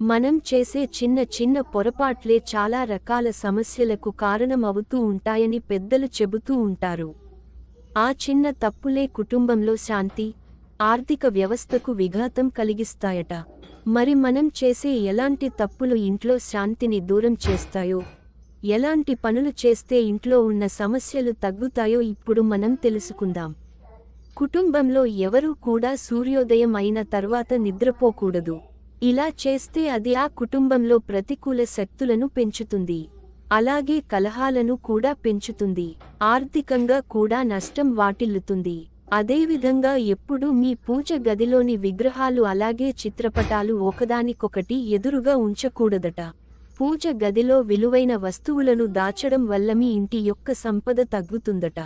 మనం చేసే చిన్న చిన్న పొరపాట్లే చాలా రకాల సమస్యలకు కారణం అవుతూ ఉంటాయని పెద్దలు చెబుతూ ఉంటారు. ఆ చిన్న తప్పులే కుటుంబంలో శాంతి ఆర్థిక వ్యవస్థకు విఘాతం కలిగిస్తాయట. మరి మనం చేసే ఎలాంటి తప్పులు ఇంట్లో శాంతిని దూరం చేస్తాయో ఎలాంటి పనులు చేస్తే ఇంట్లో ఉన్న సమస్యలు తగ్గుతాయో ఇప్పుడు మనం తెలుసుకుందాం. కుటుంబంలో ఎవరూ కూడా సూర్యోదయం అయిన తర్వాత నిద్రపోకూడదు. ఇలా చేస్తే అది ఆ కుటుంబంలో ప్రతికూల శక్తులను పెంచుతుంది. అలాగే కలహాలను కూడా పెంచుతుంది. ఆర్థికంగా కూడా నష్టం వాటిల్లుతుంది. అదేవిధంగా ఎప్పుడూ మీ పూజ గదిలోని విగ్రహాలు అలాగే చిత్రపటాలు ఒకదానికొకటి ఎదురుగా ఉంచకూడదట. పూజ గదిలో విలువైన వస్తువులను దాచడం వల్ల మీ ఇంటి యొక్క సంపద తగ్గుతుందట.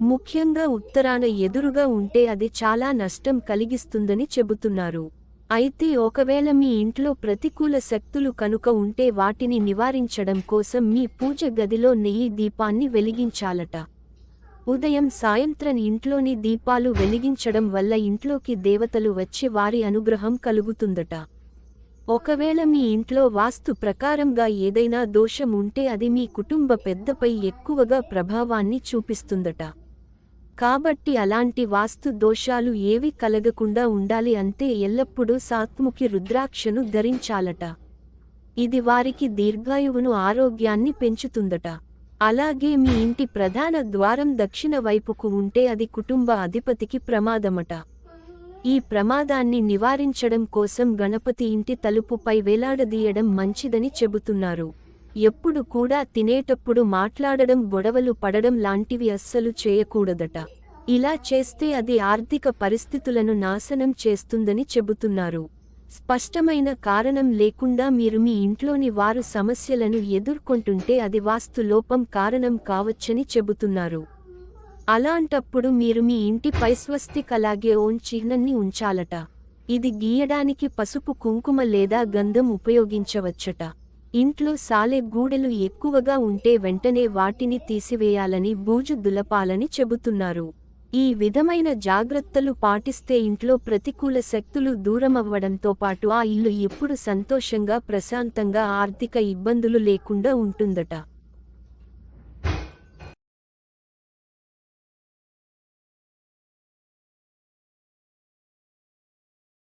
ముఖ్యంగా ఉత్తరాన ఎదురుగా ఉంటే అది చాలా నష్టం కలిగిస్తుందని చెబుతున్నారు. అయితే ఒకవేళ మీ ఇంట్లో ప్రతికూల శక్తులు కనుక ఉంటే వాటిని నివారించడం కోసం మీ పూజ గదిలో నెయ్యి దీపాన్ని వెలిగించాలట. ఉదయం సాయంత్రం ఇంట్లోని దీపాలు వెలిగించడం వల్ల ఇంట్లోకి దేవతలు వచ్చి వారి అనుగ్రహం కలుగుతుందట. ఒకవేళ మీ ఇంట్లో వాస్తు ప్రకారంగా ఏదైనా దోషం ఉంటే అది మీ కుటుంబ పెద్దపై ఎక్కువగా ప్రభావాన్ని చూపిస్తుందట. కాబట్టి అలాంటి వాస్తు దోషాలు ఏవి కలగకుండా ఉండాలి అంతే ఎల్లప్పుడూ సాత్ముఖి రుద్రాక్షను ధరించాలట. ఇది వారికి దీర్ఘాయువును ఆరోగ్యాన్ని పెంచుతుందట. అలాగే మీ ఇంటి ప్రధాన ద్వారం దక్షిణ వైపుకు ఉంటే అది కుటుంబ అధిపతికి ప్రమాదమట. ఈ ప్రమాదాన్ని నివారించడం కోసం గణపతి ఇంటి తలుపుపై వేలాడదీయడం మంచిదని చెబుతున్నారు. ఎప్పుడు కూడా తినేటప్పుడు మాట్లాడడం గొడవలు పడడం లాంటివి అస్సలు చేయకూడదట. ఇలా చేస్తే అది ఆర్థిక పరిస్థితులను నాశనం చేస్తుందని చెబుతున్నారు. స్పష్టమైన కారణం లేకుండా మీరు మీ ఇంట్లోని వారు సమస్యలను ఎదుర్కొంటుంటే అది వాస్తు లోపం కారణం కావచ్చని చెబుతున్నారు. అలాంటప్పుడు మీరు మీ ఇంటి పైస్వస్తికలాగే ఓన్ చిహ్నాన్ని ఉంచాలట. ఇది గీయడానికి పసుపు కుంకుమ లేదా గంధం ఉపయోగించవచ్చట. ఇంట్లో సాలెగూడెలు ఎక్కువగా ఉంటే వెంటనే వాటిని తీసివేయాలని బూజు దులపాలని చెబుతున్నారు. ఈ విధమైన జాగ్రత్తలు పాటిస్తే ఇంట్లో ప్రతికూల శక్తులు దూరమవ్వడంతో పాటు ఆ ఇల్లు ఎప్పుడు సంతోషంగా ప్రశాంతంగా ఆర్థిక ఇబ్బందులు లేకుండా ఉంటుందట.